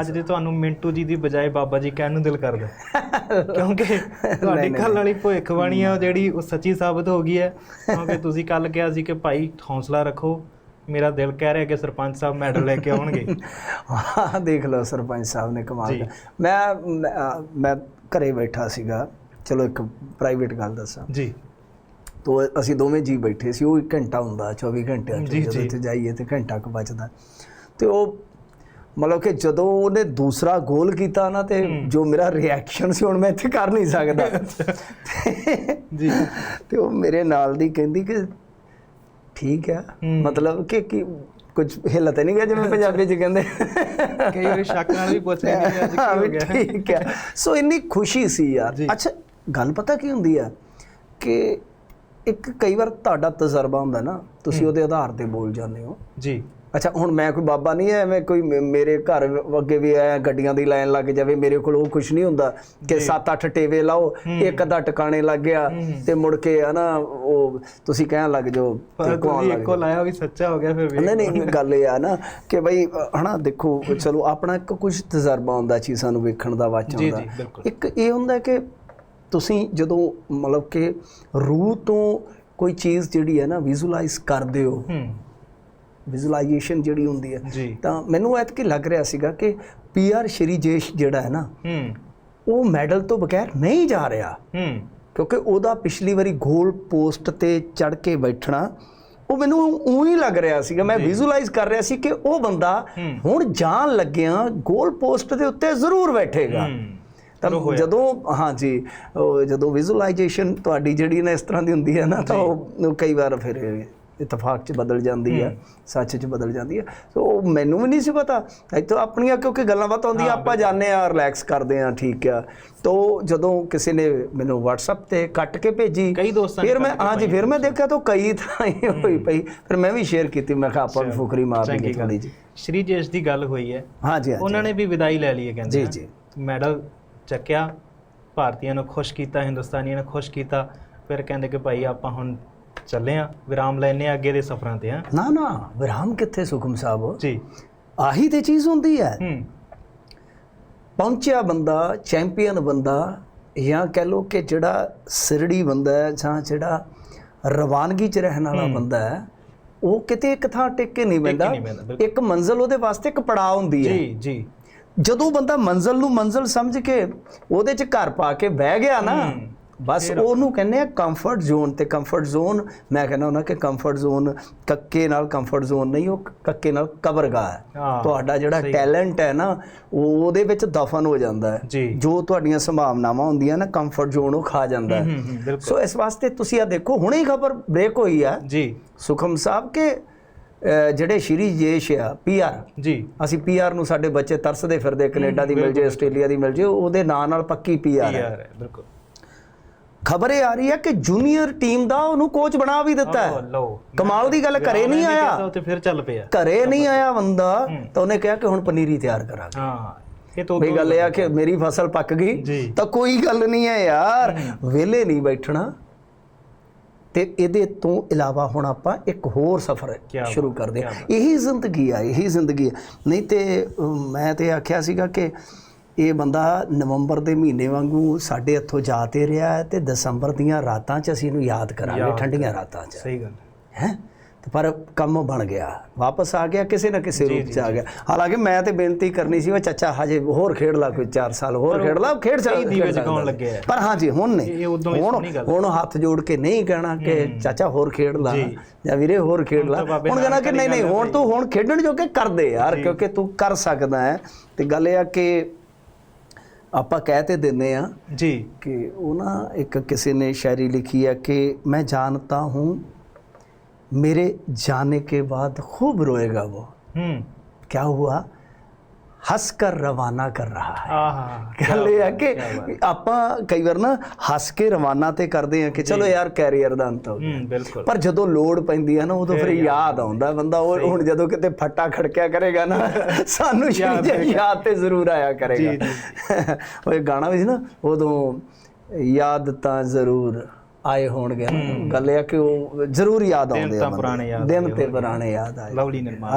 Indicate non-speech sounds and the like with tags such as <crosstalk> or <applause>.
ਅੱਜ ਦੇ ਤੁਹਾਨੂੰ ਮਿੰਟੂ ਜੀ ਦੀ ਬਜਾਏ ਬਾਬਾ ਜੀ ਕਹਿਣ ਨੂੰ ਦਿਲ ਕਰਦਾ। <laughs> ਕਿਉਂਕਿ ਤੁਹਾਡੀ ਕੱਲ ਵਾਲੀ ਭਵਿੱਖਬਾਣੀ ਆ ਜਿਹੜੀ ਉਹ ਸੱਚੀ ਸਾਬਤ ਹੋ ਗਈ ਹੈ। ਕਿਉਂਕਿ ਤੁਸੀਂ ਕੱਲ ਕਿਹਾ ਸੀ ਕਿ ਭਾਈ ਹੌਸਲਾ ਰੱਖੋ ਮੇਰਾ ਦਿਲ ਕਹਿ ਰਿਹਾ ਕਿ ਸਰਪੰਚ ਸਾਹਿਬ ਮੈਡਲ ਲੈ ਕੇ ਆਉਣਗੇ। ਹਾਂ ਦੇਖ ਲਓ ਸਰਪੰਚ ਸਾਹਿਬ ਨੇ ਕਮਾਲ ਮੈਂ ਮੈਂ- ਘਰੇ ਬੈਠਾ ਸੀਗਾ। ਚਲੋ ਇੱਕ ਪ੍ਰਾਈਵੇਟ ਗੱਲ ਦੱਸਾਂ। ਜੀ। ਤੋ ਅਸੀਂ ਦੋਵੇਂ ਜੀ ਬੈਠੇ ਸੀ ਉਹ 1 ਘੰਟਾ ਹੁੰਦਾ 24 ਘੰਟਿਆਂ ਚ ਜੀ, ਜਦੋਂ। ਇੱਥੇ ਜਾਈਏ ਤੇ ਘੰਟਾ ਕੁ ਬਚਦਾ। ਤੇ ਉਹ ਮਤਲਬ ਕਿ ਜਦੋਂ ਉਹਨੇ ਦੂਸਰਾ ਗੋਲ ਕੀਤਾ ਨਾ ਤੇ ਜੋ ਮੇਰਾ ਰਿਐਕਸ਼ਨ ਸੀ ਹੁਣ ਮੈਂ ਇੱਥੇ ਕਰ ਨਹੀਂ ਸਕਦਾ। ਜੀ। ਤੇ ਉਹ ਮੇਰੇ ਨਾਲ ਦੀ ਕਹਿੰਦੀ ਕਿ ਠੀਕ ਹੂੰ। ਮਤਲਬ ਕਿ ਕੀ ਕੁਝ ਹਿੱਲ ਤਾਂ ਨਹੀਂ ਗਿਆ ਜਿਵੇਂ ਪੰਜਾਬੀ ਚ ਕਹਿੰਦੇ। ਕਈ ਵਾਰੀ ਸ਼ੱਕ ਨਾਲ ਵੀ ਪੁੱਛ ਲੈਂਦੇ ਨੇ ਅੱਜ ਕੀ ਹਾਂ, ਗਿਆ। ਠੀਕ ਹੈ ਸੋ ਇੰਨੀ ਖੁਸ਼ੀ ਸੀ ਯਾਰ। ਅੱਛਾ ਗੱਲ ਪਤਾ ਕੀ ਹੁੰਦੀ ਆ ਕਿ ਇੱਕ ਕਈ ਵਾਰ ਤੁਹਾਡਾ ਤਜਰਬਾ ਹੁੰਦਾ ਨਾ ਤੁਸੀਂ ਉਹਦੇ ਆਧਾਰ ਤੇ ਬੋਲ ਜਾਂਦੇ ਹੋ। ਜੀ। ਅੱਛਾ ਹੁਣ ਮੈਂ ਕੋਈ ਬਾਬਾ ਨਹੀਂ ਐ ਐਵੇਂ ਕੋਈ ਮੇਰੇ ਘਰ ਅੱਗੇ ਵੀ ਆਇਆ ਗੱਡੀਆਂ ਦੀ ਲਾਈਨ ਲੱਗ ਜਾਵੇ ਮੇਰੇ ਕੋਲ ਉਹ ਕੁਝ ਨਹੀਂ ਹੁੰਦਾ ਕਿ 7-8 ਟੇਵੇ ਲਾਓ ਇੱਕ ਅੱਧਾ ਟਿਕਾਣੇ ਲੱਗ ਗਿਆ ਤੇ ਮੁੜ ਕੇ ਆ ਨਾ ਉਹ ਤੁਸੀਂ ਕਹਿਣ ਲੱਗ ਜਾਓ ਤੇ ਕੌਣ ਤੁਸੀਂ ਲੱਗ ਇੱਕੋ ਲਾਇਆ ਵੀ ਸੱਚਾ ਹੋ ਗਿਆ ਫਿਰ ਵੀ। ਨਹੀਂ ਨਹੀਂ ਗੱਲ ਇਹ ਆ ਨਾ ਕਿ ਬਈ ਹਨਾ ਦੇਖੋ ਚਲੋ ਆਪਣਾ ਇੱਕ ਕੁਝ ਤਜਰਬਾ ਹੁੰਦਾ ਚੀਜ਼ਾਂ ਨੂੰ ਵੇਖਣ ਦਾ ਵਾਚਣ ਦਾ। ਇੱਕ ਇਹ ਹੁੰਦਾ ਕਿ ਤੁਸੀਂ ਜਦੋਂ ਮਤਲਬ ਕਿ ਰੂਹ ਤੋਂ ਕੋਈ ਚੀਜ਼ ਜਿਹੜੀ ਹੈ ਨਾ ਵਿਜ਼ੂਅਲਾਈਜ਼ ਕਰਦੇ ਹੂੰ। ਵਿਜ਼ੂਅਲਾਈਜੇਸ਼ਨ ਜਿਹੜੀ ਹੁੰਦੀ ਹੈ। ਤਾਂ ਮੈਨੂੰ ਐਤਕੀ ਲੱਗ ਰਿਹਾ ਸੀਗਾ ਕਿ ਪੀਆਰ ਸ਼੍ਰੀ ਜੇਸ਼ ਜਿਹੜਾ ਹੈ ਨਾ ਹੂੰ। ਉਹ ਮੈਡਲ ਤੋਂ ਬਗੈਰ ਨਹੀਂ ਜਾ ਰਿਹਾ। ਹੂੰ। ਕਿਉਂਕਿ ਉਹਦਾ ਪਿਛਲੀ ਵਾਰੀ ਗੋਲ ਪੋਸਟ ਤੇ ਚੜ ਕੇ ਬੈਠਣਾ ਉਹ ਮੈਨੂੰ ਉਹੀ ਲੱਗ ਰਿਹਾ ਸੀਗਾ। ਮੈਂ ਵਿਜ਼ੂਅਲਾਈਜ਼ ਕਰ ਰਿਹਾ ਸੀ ਕਿ ਉਹ ਬੰਦਾ ਹੂੰ। ਹੁਣ ਜਾਣ ਲੱਗਿਆ ਗੋਲ ਪੋਸਟ ਦੇ ਉੱਤੇ ਜ਼ਰੂਰ ਬੈਠੇਗਾ। ਹੂੰ। ਤਾਂ ਜਦੋਂ ਹਾਂਜੀ ਜਦੋਂ ਵਿਜ਼ੂਅਲਾਈਜੇਸ਼ਨ ਤੁਹਾਡੀ ਜਿਹੜੀ ਨਾ ਇਸ ਤਰ੍ਹਾਂ ਦੀ ਹੁੰਦੀ ਹੈ ਨਾ ਤਾਂ ਉਹ ਕਈ ਵਾਰ ਫਿਰ ਇਤਫਾਕ ਚ ਬਦਲ ਜਾਂਦੀ ਹੈ। ਸੱਚ ਚ ਬਦਲ ਜਾਂਦੀ ਹੈ ਸੋ ਮੈਨੂੰ ਵੀ ਨਹੀਂ ਸੀ ਪਤਾ। ਇੱਥੋਂ ਆਪਣੀਆਂ ਕਿਉਂਕਿ ਗੱਲਾਂ ਬਾਤਾਂ ਹੁੰਦੀਆਂ ਆਪਾਂ ਜਾਂਦੇ ਆ ਰਿਲੈਕਸ ਕਰਦੇ ਆ ਠੀਕ ਆ। ਤੋ ਜਦੋਂ ਕਿਸੇ ਨੇ ਮੈਨੂੰ WhatsApp ਤੇ ਕੱਟ ਕੇ ਭੇਜੀ ਕਈ ਦੋਸਤਾਂ ਫਿਰ ਮੈਂ ਹਾਂਜੀ ਫਿਰ ਮੈਂ ਦੇਖਿਆ ਤਾਂ ਕਈ ਇਹ ਹੋਈ ਪਈ। ਫਿਰ ਮੈਂ ਵੀ ਸ਼ੇਅਰ ਕੀਤੀ ਮੈਂ ਕਿਹਾ ਆਪਾਂ ਵੀ ਫੁਕਰੀ ਮਾਰ ਥੋੜੀ ਜੀ ਸ਼੍ਰੀ ਜੇਸ਼ ਦੀ ਗੱਲ ਹੋਈ ਹੈ। ਹਾਂਜੀ ਉਹਨਾਂ ਨੇ ਵੀ ਵਿਦਾਈ ਲੈ ਲਈ ਹੈ ਕਹਿੰਦੇ ਜੀ, ਆ। ਜੀ। ਮੈਡਲ ਚੱਕਿਆ ਭਾਰਤੀਆਂ ਨੂੰ ਖੁਸ਼ ਕੀਤਾ ਹਿੰਦੁਸਤਾਨੀਆਂ ਨੂੰ ਖੁਸ਼ ਕੀਤਾ। ਫਿਰ ਕਹਿੰਦੇ ਕਿ ਭਾਈ ਆਪਾਂ ਹੁਣ ਚੱਲੇ ਆ ਵਿਰਾਮ ਲੈਣੇ ਆ ਅੱਗੇ ਦੇ ਸਫ਼ਰਾਂ ਤੇ ਆ। ਨਾ ਨਾ ਵਿਰਾਮ ਕਿੱਥੇ ਸੁਖਮ ਸਾਹਿਬ? ਜੀ। ਆਹੀ ਤੇ ਚੀਜ਼ ਹੁੰਦੀ ਹੈ। ਹੂੰ। ਪਹੁੰਚਿਆ ਬੰਦਾ ਚੈਂਪੀਅਨ ਬੰਦਾ ਜਾਂ ਕਹਿ ਲੋ ਕਿ ਜਿਹੜਾ ਸਿਰੜੀ ਬੰਦਾ ਹੈ ਜਾਂ ਜਿਹੜਾ ਰਵਾਨਗੀ 'ਚ ਰਹਿਣ ਵਾਲਾ ਬੰਦਾ ਹੈ ਉਹ ਕਿਤੇ ਇੱਕ ਥਾਂ ਟਿਕ ਕੇ ਨਹੀਂ ਬਿਲਕੁਲ। ਇੱਕ ਮੰਜ਼ਲ ਉਹਦੇ ਵਾਸਤੇ ਇੱਕ ਪੜਾਅ ਹੁੰਦੀ ਹੈ। ਜੀ ਜੀ। ਜਦੋਂ ਬੰਦਾ ਮੰਜ਼ਲ ਨੂੰ ਮੰਜ਼ਲ ਸਮਝ ਕੇ ਉਹਦੇ 'ਚ ਘਰ ਪਾ ਕੇ ਬਹਿ ਗਿਆ ਨਾ ਬਸ ਉਹਨੂੰ ਕਹਿੰਦੇ ਆ ਕੰਫਰਟ ਜ਼ੋਨ ਤੇ ਕੰਫਰਟ ਜ਼ੋਨ ਮੈਂ ਕਹਿੰਦਾ ਹੁੰਦਾ ਕਿ ਕੰਫਰਟ ਜ਼ੋਨ ਕੱਕੇ ਨਾਲ ਕੰਫਰਟ ਜ਼ੋਨ ਨਹੀਂ ਉਹ ਕੱਕੇ ਨਾਲ ਕਬਰਗਾਹ ਹੈ। ਤੁਹਾਡਾ ਜਿਹੜਾ ਟੈਲੈਂਟ ਹੈ ਨਾ ਉਹ ਉਹਦੇ ਵਿੱਚ ਦਫਨ ਹੋ ਜਾਂਦਾ ਹੈ। ਜੀ। ਤੁਹਾਡੀਆਂ ਸੰਭਾਵਨਾਵਾਂ ਹੁੰਦੀਆਂ ਨਾ ਕੰਫਰਟ ਜ਼ੋਨ ਉਹ ਖਾ ਜਾਂਦਾ ਹੈ। ਸੋ ਇਸ ਵਾਸਤੇ ਤੁਸੀਂ ਆ ਦੇਖੋ ਹੁਣੇ ਹੀ ਖਬਰ ਬ੍ਰੇਕ ਹੋਈ ਆ। ਜੀ। ਸੁਖਮ ਸਾਹਿਬ ਕੇ ਜਿਹੜੇ ਸ਼੍ਰੀ ਜੇਸ਼ ਆ ਪੀਆਰ ਜੀ। ਅਸੀਂ ਪੀਆਰ ਨੂੰ ਸਾਡੇ ਬੱਚੇ ਤਰਸਦੇ ਫਿਰਦੇ ਕੈਨੇਡਾ ਦੀ ਮਿਲ ਜੇ ਆਸਟ੍ਰੇਲੀਆ ਦੀ ਮਿਲ ਜੇ ਉਹਦੇ ਨਾਂ ਨਾਲ ਪੱਕੀ ਪੀਆਰ ਹੈ ਬਿਲਕੁਲ। ਖਬਰ ਇਹ ਆ ਰਹੀ ਹੈ ਕਿ ਜੂਨੀਅਰ ਟੀਮ ਦਾ ਉਹਨੂੰ ਕੋਚ ਬਣਾ ਵੀ ਦਿੱਤਾ ਹੈ। ਲਓ ਕਮਾਲ ਦੀ ਗੱਲ ਘਰੇ ਨਹੀਂ ਆਇਆ। ਤੇ ਫਿਰ ਚੱਲ ਪਿਆ। ਘਰੇ ਨਹੀਂ ਆਇਆ ਬੰਦਾ ਤਾਂ ਉਹਨੇ ਕਿਹਾ ਕਿ ਹੁਣ ਪਨੀਰੀ ਤਿਆਰ ਕਰਾਂਗੇ। ਹਾਂ ਇਹ ਤੋਂ ਗੱਲ ਇਹ ਆ ਕਿ ਮੇਰੀ ਫਸਲ ਪੱਕ ਗਈ। ਤਾਂ ਕੋਈ ਗੱਲ ਨਹੀਂ ਹੈ ਯਾਰ। ਵਿਹਲੇ ਨਹੀਂ ਬੈਠਣਾ। ਤੇ ਇਹਦੇ ਤੋਂ ਇਲਾਵਾ ਹੁਣ ਆਪਾਂ ਇੱਕ ਹੋਰ ਸਫ਼ਰ ਸ਼ੁਰੂ ਕਰਦੇ ਹਾਂ। ਇਹੀ ਜ਼ਿੰਦਗੀ ਆ ਇਹੀ ਜ਼ਿੰਦਗੀ ਆ। ਨਹੀਂ ਤੇ ਮੈਂ ਤੇ ਆਖਿਆ ਸੀਗਾ ਕਿ ਇਹ ਬੰਦਾ ਨਵੰਬਰ ਦੇ ਮਹੀਨੇ ਵਾਂਗੂ ਸਾਡੇ ਇੱਥੋਂ ਜਾ ਤੇ ਰਿਹਾ ਹੈ ਤੇ ਦਸੰਬਰ ਦੀਆਂ ਰਾਤਾਂ 'ਚ ਅਸੀਂ ਇਹਨੂੰ ਯਾਦ ਕਰਾਂਗੇ ਠੰਡੀਆਂ ਰਾਤਾਂ 'ਚ। ਸਹੀ ਗੱਲ ਹੈ। ਤੇ ਪਰ ਕੰਮ ਬਣ ਗਿਆ। ਵਾਪਸ ਆ ਗਿਆ ਕਿਸੇ ਨਾ ਕਿਸੇ ਰੂਪ ਚ ਆ ਗਿਆ। ਹਾਲਾਂਕਿ ਮੈਂ ਤੇ ਬੇਨਤੀ ਕਰਨੀ ਸੀ ਉਹ ਚਾਚਾ ਹਜੇ ਹੋਰ ਖੇਡ ਲਾ ਕੋਈ 4 ਸਾਲ ਹੋਰ ਖੇਡ ਲਾ ਖੇਡ ਸਕਦਾ ਦੀਵੇ ਜਗਾਉਣ। ਲੱਗੇ। ਪਰ ਹਾਂਜੀ ਹੁਣ ਨਹੀਂ। ਹੁਣ ਹੁਣ ਹੱਥ ਜੋੜ ਕੇ ਨਹੀਂ ਕਹਿਣਾ ਕਿ ਚਾਚਾ ਹੋਰ ਖੇਡ ਲਾ। ਜਾਂ। ਵੀਰੇ ਹੋਰ ਖੇਡ ਲਾ। ਹੁਣ ਕਹਿਣਾ ਕਿ ਨਹੀਂ ਨਹੀਂ ਹੁਣ ਤੂੰ ਹੁਣ ਖੇਡਣ ਜੋਗੇ ਕਰ ਦੇ ਯਾਰ ਕਿਉਂਕਿ ਤੂੰ ਕਰ ਸਕਦਾ ਹੈ। ਤੇ ਗੱਲ ਇਹ ਆ ਕਿ ਆਪਾਂ ਕਹਿ ਤੇ ਦਿੰਨੇ ਆ ਜੀ कि वो ना एक किसी ने शायरी लिखी है कि मैं जानता हूँ मेरे जाने के बाद खूब रोएगा वो ਹੂੰ क्या हुआ ਹੱਸ ਕਰ ਰਵਾਨਾ ਕਰ ਰਹਾ ਹੈ। ਆਹਾ ਗੱਲ ਇਹ ਹੈ ਕਿ ਆਪਾਂ ਕਈ ਵਾਰ ਨਾ ਹੱਸ ਕੇ ਰਵਾਨਾ ਤੇ ਕਰਦੇ ਆ ਕਿ ਚਲੋ ਯਾਰ ਕੈਰੀਅਰ ਦਾ ਅੰਤ ਹੋ ਗਿਆ। ਬਿਲਕੁਲ। ਪਰ ਜਦੋਂ ਲੋੜ ਪੈਂਦੀ ਹੈ ਨਾ ਉਦੋਂ ਫਿਰ ਯਾਦ ਆਉਂਦਾ ਬੰਦਾ। ਉਹ ਹੁਣ ਜਦੋਂ ਕਿਤੇ ਫੱਟਾ ਖੜਕਿਆ ਕਰੇਗਾ ਨਾ <laughs> ਸਾਨੂੰ ਯਾਦ ਤੇ ਜ਼ਰੂਰ ਆਇਆ ਕਰੇਗਾ। <laughs> ਉਹ ਗਾਣਾ ਵੀ ਸੀ ਨਾ ਉਦੋਂ ਯਾਦ ਤਾਂ ਜ਼ਰੂਰ ਆਏ ਹੋਣਗੇ। ਗੱਲ ਇਹ ਕਿ ਉਹ ਜ਼ਰੂਰ ਯਾਦ ਆਉਂਦੇ ਆ ਦਿਨ ਤੇ ਪੁਰਾਣੇ ਯਾਦ ਆਏ। ਲਵਲੀ ਨਿਰਮਾਨ